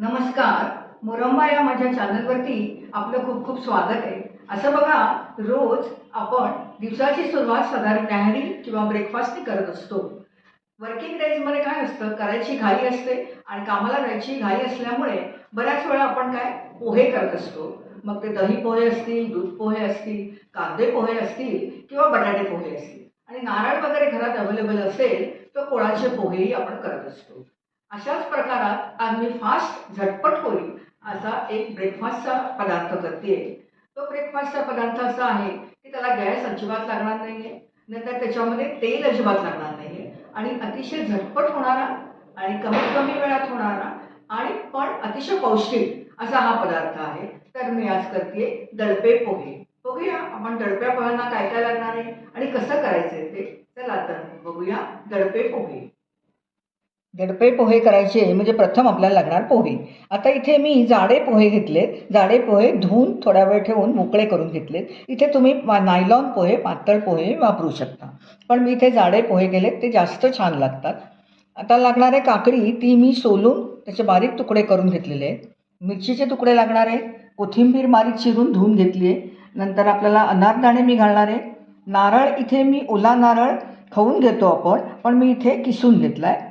नमस्कार. मुरंबा या माझ्या चॅनलवरती आपलं खूप खूप स्वागत आहे. असं बघा रोज आपण दिवसाची सुरुवात साधारण न्याहारी किंवा ब्रेकफास्टने करत असतो. वर्किंग डेजमध्ये काय असतं? करायची घाई असते आणि कामाला जायची घाई असल्यामुळे बऱ्याच वेळा आपण काय? पोहे करत असतो. मग ते दही पोहे असतील दूध पोहे असतील कांदे पोहे असतील किंवा बटाटे पोहे असतील. आणि नारळ वगैरे घरात अवेलेबल असेल तर कोळाचे पोहेही आपण करत असतो. अशाच प्रकारात आज मी फास्ट झटपट होईल असा एक ब्रेकफास्टचा पदार्थ करते तो ब्रेकफास्टचा पदार्थ असा आहे की त्याला गॅस अजिबात लागणार नाही आहे नंतर त्याच्यामध्ये तेल अजिबात लागणार नाही आहे आणि अतिशय झटपट होणारा आणि कमीत कमी वेळात होणारा आणि पण अतिशय पौष्टिक असा हा पदार्थ आहे. तर मी आज करते दडपे पोहे. बघूया आपण दडप्या पोह्यांना काय काय लागणार आहे आणि कसं करायचं ते. चला तर बघूया दडपे पोहे. दडपे पोहे करायचे म्हणजे प्रथम आपल्याला लागणार पोहे. आता इथे मी जाडे पोहे घेतलेत. जाडे पोहे धुवून थोडा वेळ ठेवून मोकळे करून घेतलेत. इथे तुम्ही नायलॉन पोहे पातळ पोहे वापरू शकता. पण मी इथे जाडे पोहे केलेत ते जास्त छान लागतात. आता लागणारे काकडी ती मी सोलून त्याचे बारीक तुकडे करून घेतलेले आहेत. मिरचीचे तुकडे लागणार आहे कोथिंबीर बारीक चिरून धुवून घेतली आहे. नंतर आपल्याला अनारदाणे मी घालणार आहे. नारळ इथे मी ओला नारळ खाऊन घेतो आपण पण मी इथे किसून घेतला आहे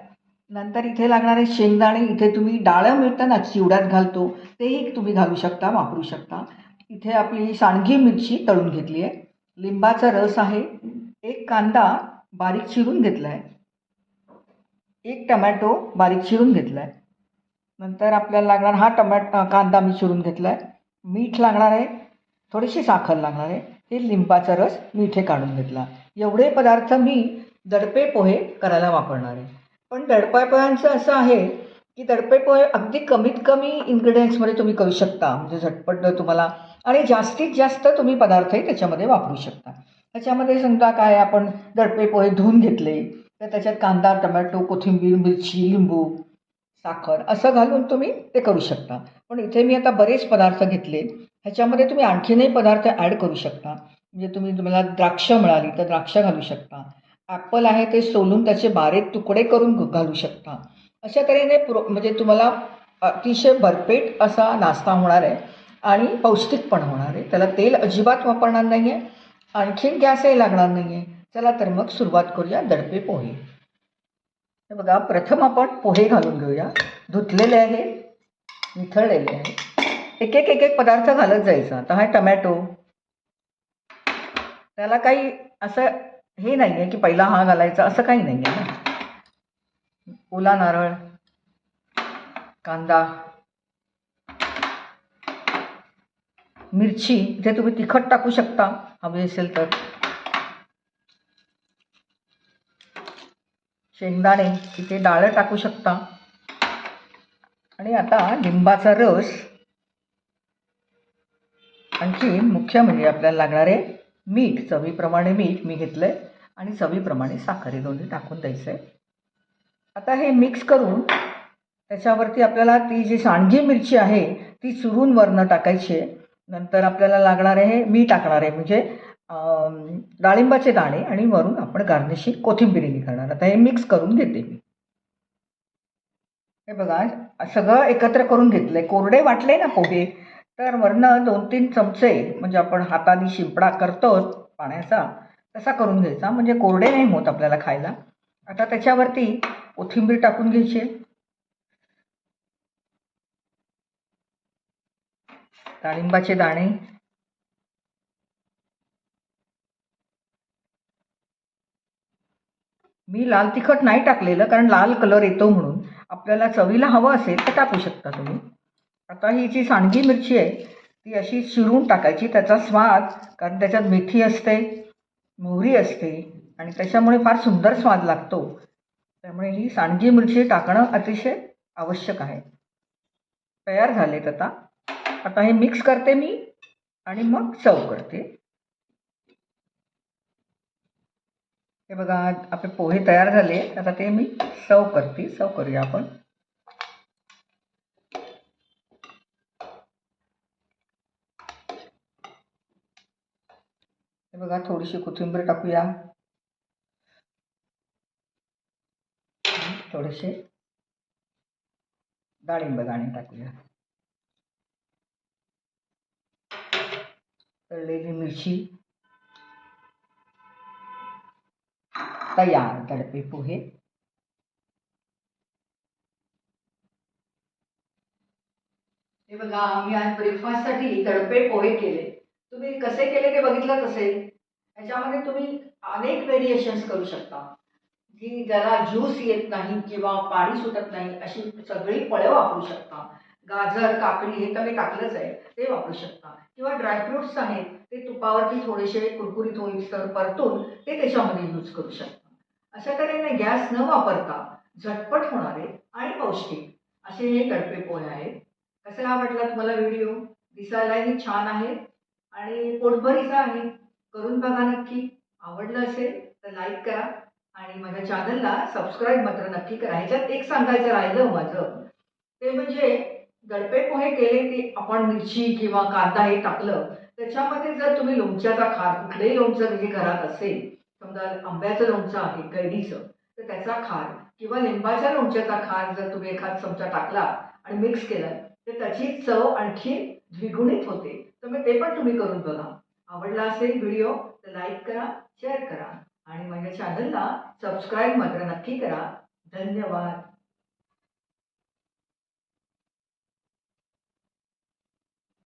नंतर इथे लागणारे शेंगदाणे इथे तुम्ही डाळं मिळतं ना चिवड्यात घालतो. तेही तुम्ही घालू शकता वापरू शकता. इथे आपली सांडगी मिरची तळून घेतली आहे. लिंबाचा रस आहे. एक कांदा बारीक चिरून घेतला आहे एक टमॅटो बारीक चिरून घेतला आहे नंतर आपल्याला लागणार हा टमॅट कांदा मी चिरून घेतला आहे मीठ लागणार आहे. थोडीशी साखर लागणार आहे. हे लिंबाचा रस मी इथे काढून घेतला. एवढे पदार्थ मी दडपे पोहे करायला वापरणार आहे. पण दडपा असं आहे की दडपेपोहे अगदी कमीत कमी इन्ग्रेडियंट्समध्ये तुम्ही करू शकता. म्हणजे झटपट तुम्हाला आणि जास्तीत जास्त तुम्ही पदार्थही त्याच्यामध्ये वापरू शकता. त्याच्यामध्ये समजा काय आपण दडपे पोहे धुवून घेतले तर त्याच्यात कांदा टमॅटो कोथिंबीर मिरची लिंबू साखर असं घालून तुम्ही ते करू शकता. पण इथे मी आता बरेच पदार्थ घेतले ह्याच्यामध्ये तुम्ही आणखीनही पदार्थ ॲड करू शकता. म्हणजे तुम्ही तुम्हाला द्राक्ष मिळाली तर द्राक्ष घालू शकता. ॲपल आहे ते सोलून त्याचे बारीक तुकडे करून घालू शकता. अशा तऱ्हेने प्रो म्हणजे तुम्हाला अतिशय भरपेट असा नाश्ता होणार आहे आणि पौष्टिक पण होणार आहे. त्याला तेल अजिबात वापरणार नाही आहे आणखीन गॅसही लागणार नाही आहे चला तर मग सुरुवात करूया दडपे पोहे. तर बघा प्रथम आपण पोहे घालून घेऊया. धुतलेले आहे निथळलेले आहे. एक एक एक एक पदार्थ घालत जायचा. आता हा टमॅटो. त्याला काही असं हे नाही आहे की पहिला हा घालायचा असं काही नाही आहे ना. ओला नारळ कांदा मिरची इथे तुम्ही तिखट टाकू शकता हवी असेल तर. शेंगदाणे इथे डाळ टाकू शकता. आणि आता लिंबाचा रस. आणखी मुख्य म्हणजे आपल्याला लागणारे मीठ चवीप्रमाणे मीठ मी घेतलं आहे आणि चवीप्रमाणे साखर हे दोन्ही टाकून द्यायचं आहे आता हे मिक्स करून त्याच्यावरती आपल्याला ती जी सांडगी मिरची आहे ती चुरून वरनं टाकायची आहे. नंतर आपल्याला लागणार आहे मी टाकणार आहे म्हणजे डाळिंबाचे दाणे आणि वरून आपण गार्निशिंग कोथिंबिरीने करणार आता हे मिक्स करून घेते मी. हे बघा सगळं एकत्र करून घेतलं आहे कोरडे वाटले ना पोहे तर वरनं दोन तीन चमचे म्हणजे आपण हाताने शिंपडा करतो पाण्याचा तसा करून घ्यायचा. म्हणजे कोरडे नाही होत आपल्याला खायला. आता त्याच्यावरती कोथिंबीर टाकून घ्यायची. डाळिंबाचे दाणे. मी लाल तिखट नाही टाकलेलं कारण लाल कलर येतो म्हणून. आपल्याला चवीला हवं असेल तर टाकू शकता तुम्ही. आता ही जी सांडगी मिरची आहे ती अशी चिरून टाकायची त्याचा स्वाद कारण त्याच्यात मेथी असते मोहरी असते आणि त्याच्यामुळे फार सुंदर स्वाद लागतो. त्यामुळे ही सांडगी मिरची टाकणं अतिशय आवश्यक आहे. तयार झालेत आता. आता हे मिक्स करते मी आणि मग सर्व करते. हे बघा आपले पोहे तयार झाले. आता ते मी सर्व करते. सर्व करूया आपण. हे बघा, थोडीशी कोथिंबीर टाकूया. थोडेसे डाळिंब दाणे टाकूया. तयार दडपे पोहे. हे बघा आज ब्रेकफास्टसाठी पोहे केले. तुम्ही कसे केले ते असेल. याच्यामध्ये तुम्ही अनेक व्हेरिएशन्स करू शकता. की ज्याला ज्यूस येत नाही किंवा पाणी सुटत नाही अशी सगळी फळं वापरू शकता. गाजर काकडी हे तर मी टाकलंच आहे ते वापरू शकता. किंवा ड्रायफ्रुट्स आहेत ते तुपावरती थोडेसे कुरकुरीत होईस्तर परतून ते त्याच्यामध्ये यूज करू शकता. अशा तऱ्हेने गॅस न वापरता झटपट होणारे आणि पौष्टिक असे हे गडपे पोहे आहेत. कसा आवडला तुम्हाला व्हिडिओ? दिसायलाही छान आहे आणि पोटभरीचा आहे. करून बघा नक्की. आवडलं असेल तर लाईक करा. आणि माझ्या चॅनलला सबस्क्राईब मात्र नक्की करा. ह्याच्यात एक सांगायचं राहिलं माझं. ते म्हणजे दडपे पोहे केले की आपण मिरची किंवा कांदा हे टाकलं. त्याच्यामध्ये जर तुम्ही लोणच्याचा खार कुठलंही लोणचं जे घरात असेल समजा आंब्याचं लोणचं आहे कैरीचं तर त्याचा खार किंवा लिंबाच्या लोणच्याचा खार जर तुम्ही एखाद चमचा टाकला आणि मिक्स केला तर त्याची चव आणखी द्विगुणित होते. तर मग ते पण तुम्ही करून बघा. आवडला असेल व्हिडिओ तर लाईक करा शेअर करा. आणि माझ्या चॅनलला सबस्क्राईब मात्र नक्की करा. धन्यवाद.